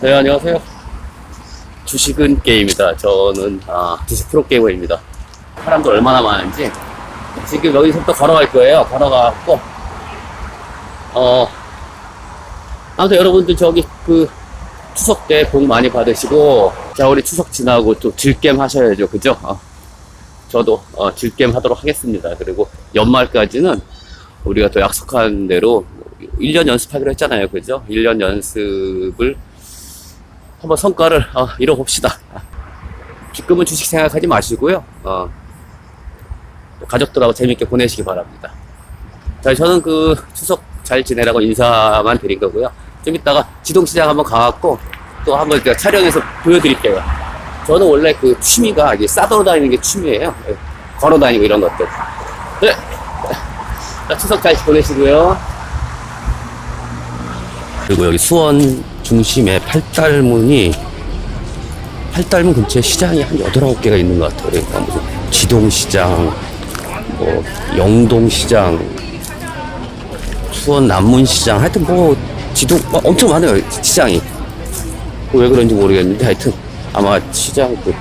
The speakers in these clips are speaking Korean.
네, 안녕하세요. 주식은 게임이다. 저는, 아, 주식 프로게이머입니다. 사람도 얼마나 많은지. 지금 여기서부터 걸어갈 거예요. 걸어가고, 어, 아무튼 여러분들 저기 그 추석 때 복 많이 받으시고, 자, 우리 추석 지나고 또 질겜 하셔야죠. 그죠? 어, 저도, 어, 질겜 하도록 하겠습니다. 그리고 연말까지는 우리가 또 약속한 대로 1년 연습하기로 했잖아요. 그죠? 1년 연습을 한번 성과를 어, 이뤄봅시다. 지금은 주식 생각하지 마시고요. 어, 가족들하고 재밌게 보내시기 바랍니다. 자, 저는 그 추석 잘 지내라고 인사만 드린 거고요. 좀 이따가 지동시장 한번 가갖고 또 한번 제가 촬영해서 보여드릴게요. 저는 원래 그 취미가 이게 싸돌아 다니는 게 취미예요. 예, 걸어 다니고 이런 것들. 네. 자, 추석 잘 보내시고요. 그리고 여기 수원 중심에 팔달문이 팔달문 근처에 시장이 한 여덟 개가 있는 것 같아요. 그러니까 무슨 지동시장, 뭐 영동시장, 수원 남문시장, 하여튼 뭐 지동 뭐 엄청 많아요 시장이. 왜 그런지 모르겠는데 하여튼 아마 시장 그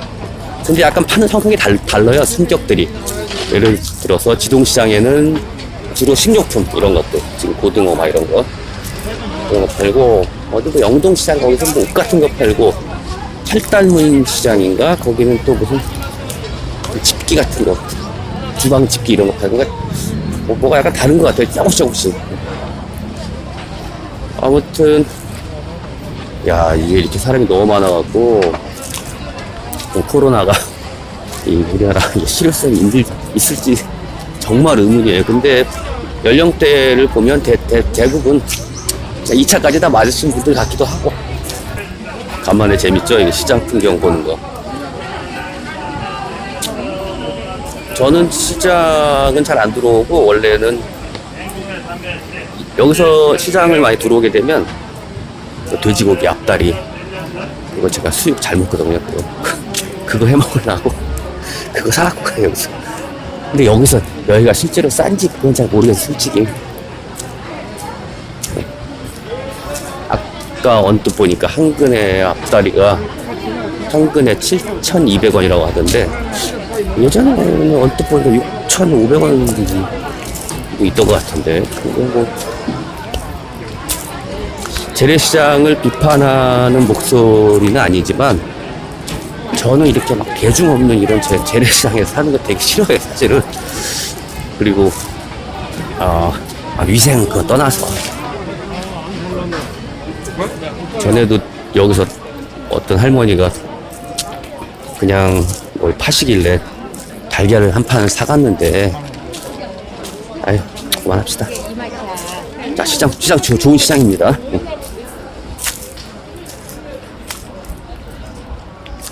근데 약간 파는 상품이 달, 달라요 성격들이. 예를 들어서 지동시장에는 주로 식료품 이런 것들 지금 고등어 막 이런 거 이런 거 팔고 어디 뭐 영동시장 거기서 뭐 옷 같은 거 팔고 팔달문 시장인가? 거기는 또 무슨 그 집기 같은 거 주방 집기 이런 거 팔고 그러니까 뭐, 뭐가 약간 다른 것 같아요. 조금씩 조금씩. 아무튼 야 이게 이렇게 사람이 너무 많아갖고 좀 코로나가 이 우리나라에 실효성이 있을, 있을지 정말 의문이에요. 근데 연령대를 보면 대, 대, 대부분 2차까지 다 맞으신 분들 같기도 하고. 간만에 재밌죠? 이게 시장 풍경 보는 거. 저는 시장은 잘 안 들어오고 원래는 여기서 시장을 많이 들어오게 되면 그 돼지고기 앞다리 그거 제가 수육 잘 먹거든요 그거, 그거 해 먹으려고. 그거 사갖고 가요 여기서. 근데 여기서 여기가 실제로 싼지 그건 잘 모르겠어요 솔직히 아까 언뜻 보니까 한 근의 앞다리가 한 근에 7,200원이라고 하던데 예전에는 언뜻 보니까 6,500원이 있던 것 같은데 그거 뭐 재래시장을 비판하는 목소리는 아니지만 저는 이렇게 막 개중 없는 이런 재, 재래시장에 사는 거 되게 싫어해요 사실은. 그리고 어, 아, 위생 그거 떠나서 전에도 여기서 어떤 할머니가 그냥 뭘 파시길래 달걀을 한 판을 사갔는데 아유 그만합시다. 자 시장 시장 조- 좋은 시장입니다.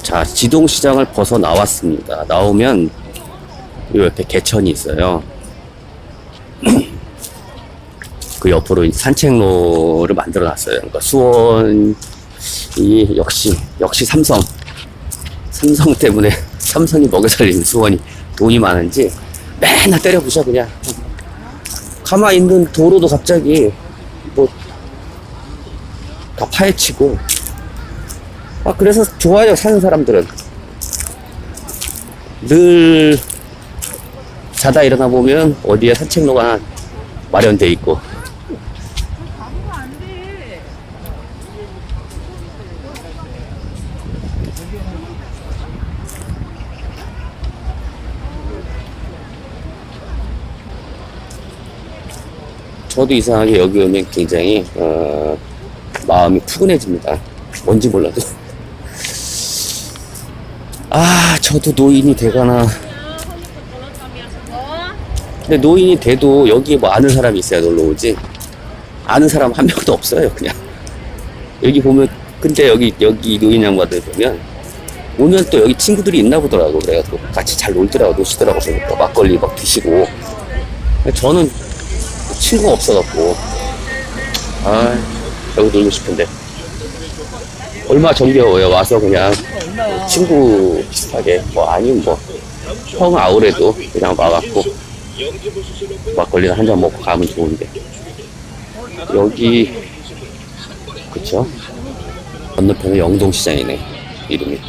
자 지동시장을 벗어 나왔습니다. 나오면 이 옆에 개천이 있어요 그 옆으로 산책로를 만들어 놨어요. 그러니까 수원이 역시, 역시 삼성. 삼성 때문에 삼성이 먹여 살리는 수원이 돈이 많은지 맨날 때려부셔, 그냥. 가만히 있는 도로도 갑자기 뭐 다 파헤치고. 아, 그래서 좋아요, 사는 사람들은. 늘 자다 일어나 보면 어디에 산책로가 마련돼 있고 저도 이상하게 여기 오면 굉장히 어, 마음이 푸근해집니다. 뭔지 몰라도. 아, 저도 노인이 되거나. 근데 노인이 돼도 여기에 뭐 아는 사람이 있어야 놀러 오지. 아는 사람 한 명도 없어요, 그냥. 여기 보면, 근데 여기, 여기 노인 양반들 보면, 오면 또 여기 친구들이 있나 보더라고. 그래가지고 같이 잘 놀더라고, 노시더라고. 보니까 막걸리 막 드시고. 저는 친구가 없어갖고. 아 여기 놀고 싶은데. 얼마 정겨워요 와서 그냥. 친구 비슷하게. 뭐 아니면 뭐. 형 아우래도 그냥 와갖고 막걸리 한잔 먹고 가면 좋은데. 여기 그쵸? 건너편에 영동시장이네 이름이.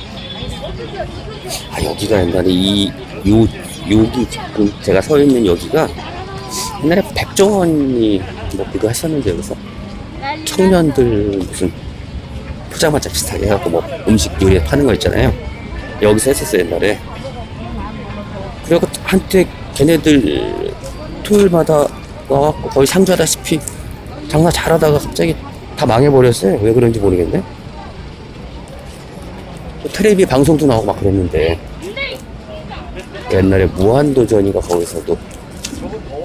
아 여기가 옛날에 이 요, 여기 지금 제가 서 있는 여기가 옛날에 백종원이 뭐 그거 하셨는데 여기서 청년들 무슨 포장마차 비슷하게 해갖고 뭐 음식 요리 파는 거 있잖아요. 여기서 했었어요 옛날에. 그리고 한때 걔네들 토요일마다 와갖고 거의 상주하다시피 장사 잘하다가 갑자기 다 망해버렸어요. 왜 그런지 모르겠네. 텔레비 방송도 나오고 막 그랬는데 옛날에 무한도전이가 거기서도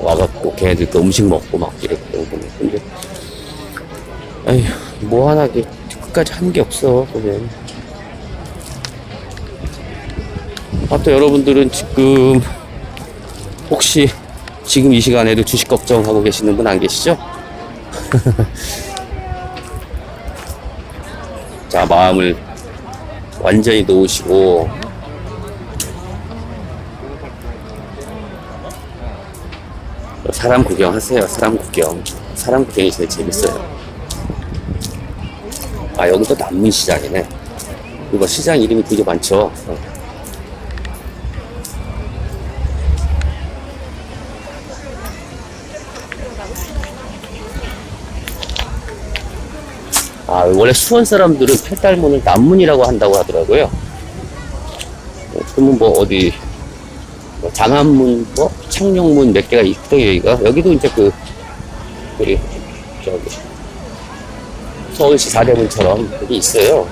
와갖고 걔네들 그 음식 먹고 막 이랬거든요 근데 에휴 뭐 하나 끝까지 한 게 없어 보면 아또 여러분들은 지금 혹시 지금 이 시간에도 주식 걱정하고 계시는 분 안 계시죠? 자 마음을 완전히 놓으시고 사람 구경하세요. 사람 구경. 사람 구경이 제일 재밌어요. 아 여기도 남문시장이네. 이거 시장 이름이 되게 많죠? 어. 아 원래 수원 사람들은 팔달문을 남문이라고 한다고 하더라고요. 어, 그러면 뭐 어디 뭐 뭐 창녕문 몇 개가 있거든요 여기가 여기도 이제 그 우리 저기 서울시 사대문처럼 여기 있어요.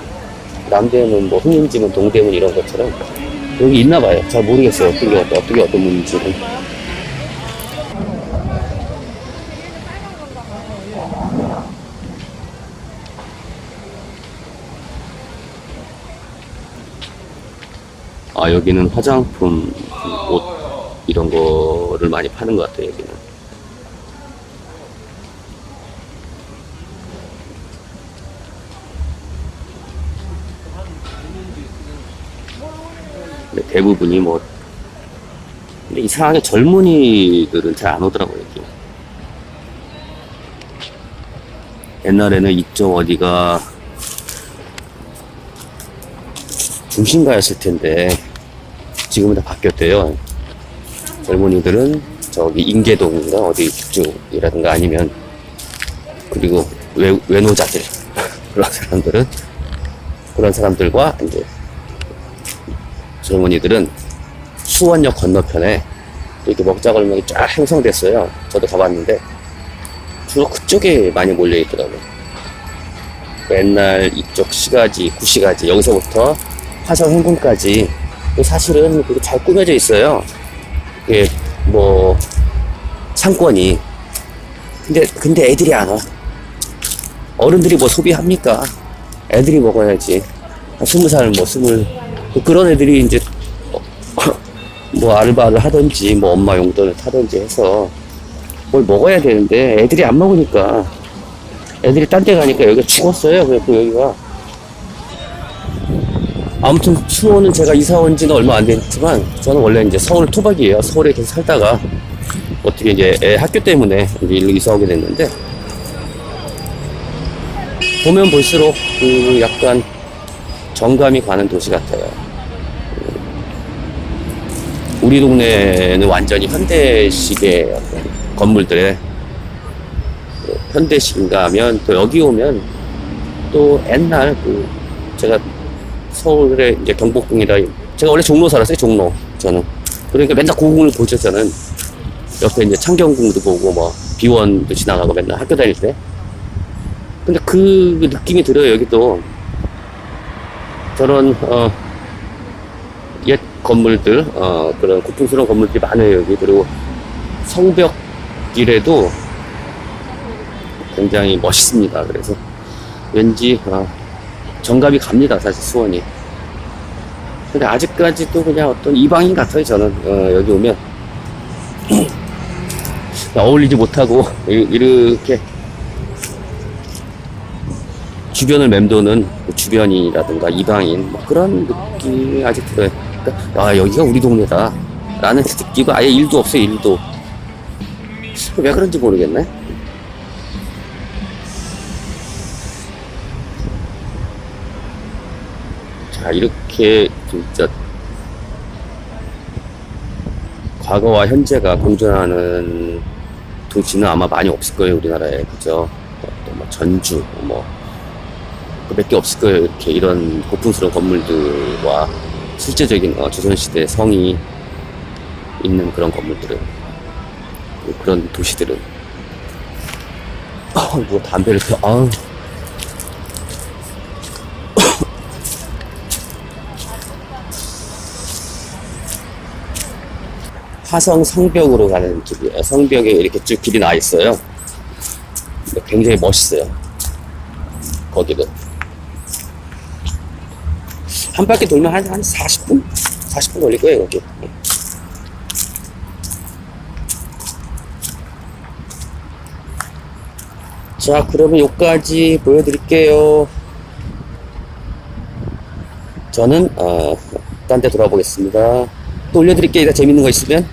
남대문, 뭐 흥림지문, 동대문 이런 것처럼 여기 있나 봐요. 잘 모르겠어요. 어떤 게 어떤, 어떻게 어떤 문인지는. 아 여기는 화장품, 옷 이런 거를 많이 파는 것 같아요. 여기는. 근데 대부분이 뭐 근데 이상하게 젊은이들은 잘 안 오더라고요 여기 옛날에는 이쪽 어디가 중심가였을 텐데 지금은 다 바뀌었대요 젊은이들은 저기 인계동인가 어디 쪽이라든가 아니면 그리고 외, 외노자들 그런 사람들은 그런 사람들과 이제 젊은이들은 수원역 건너편에 이렇게 먹자골목이 쫙 형성됐어요. 저도 가봤는데 주로 그쪽에 많이 몰려 있더라고요. 옛날 이쪽 시가지, 구시가지 여기서부터 화성 행궁까지 사실은 그게 잘 꾸며져 있어요. 이게 뭐 상권이 근데 근데 애들이 안 와. 어른들이 뭐 소비합니까? 애들이 먹어야지. 한 스무 살, 뭐 스물 그런 애들이 이제 뭐 알바를 하든지 뭐 엄마 용돈을 타든지 해서 뭘 먹어야 되는데 애들이 안 먹으니까 애들이 딴 데 가니까 여기가 죽었어요. 그래서 여기가 아무튼 수원은 제가 이사 온 지는 얼마 안 됐지만 저는 원래 이제 서울 토박이에요. 서울에 계속 살다가 어떻게 이제 애 학교 때문에 이제 일로 이사 오게 됐는데 보면 볼수록 그 약간 정감이 가는 도시 같아요. 우리 동네는 완전히 현대식의 어떤 건물들에 현대식인가 하면 또 여기 오면 또 옛날 그 제가 서울에 이제 경복궁이라 제가 원래 종로 살았어요 종로. 저는. 그러니까 맨날 고궁을 보죠 저는. 옆에 이제 창경궁도 보고 뭐 비원도 지나가고 맨날 학교 다닐 때. 근데 그 느낌이 들어요 여기도 저런 어, 옛 건물들 어, 그런 고풍스러운 건물들이 많아요 여기. 그리고 성벽길에도 굉장히 멋있습니다. 그래서 왠지 어, 정감이 갑니다 사실 수원이. 근데 아직까지도 그냥 어떤 이방인 같아요 저는. 어, 여기 오면. 어울리지 못하고 이- 이렇게 주변을 맴도는 그 주변인이라든가 이방인 뭐 그런 느낌이 아직 들어요. 그러니까 아 여기가 우리 동네다. 라는 느끼고 아예 일도 없어요 일도. 왜 그런지 모르겠네. 자, 이렇게 진짜 과거와 현재가 공존하는 도시는 아마 많이 없을 거예요, 우리나라에. 그죠? 또뭐 전주, 뭐, 몇개 없을 거예요. 이렇게 이런 고풍스러운 건물들과 실제적인 어, 조선시대 성이 있는 그런 건물들은, 그런 도시들은. 아, 뭐 담배를 펴, 아우. 화성 성벽으로 가는 길이에요. 성벽에 이렇게 쭉 길이 나 있어요. 굉장히 멋있어요. 거기는. 한 바퀴 돌면 한, 한 40분? 40분 걸릴 거예요, 거기. 자, 그러면 여기까지 보여드릴게요. 저는, 어, 딴 데 돌아보겠습니다. 또 올려드릴게요. 재밌는 거 있으면.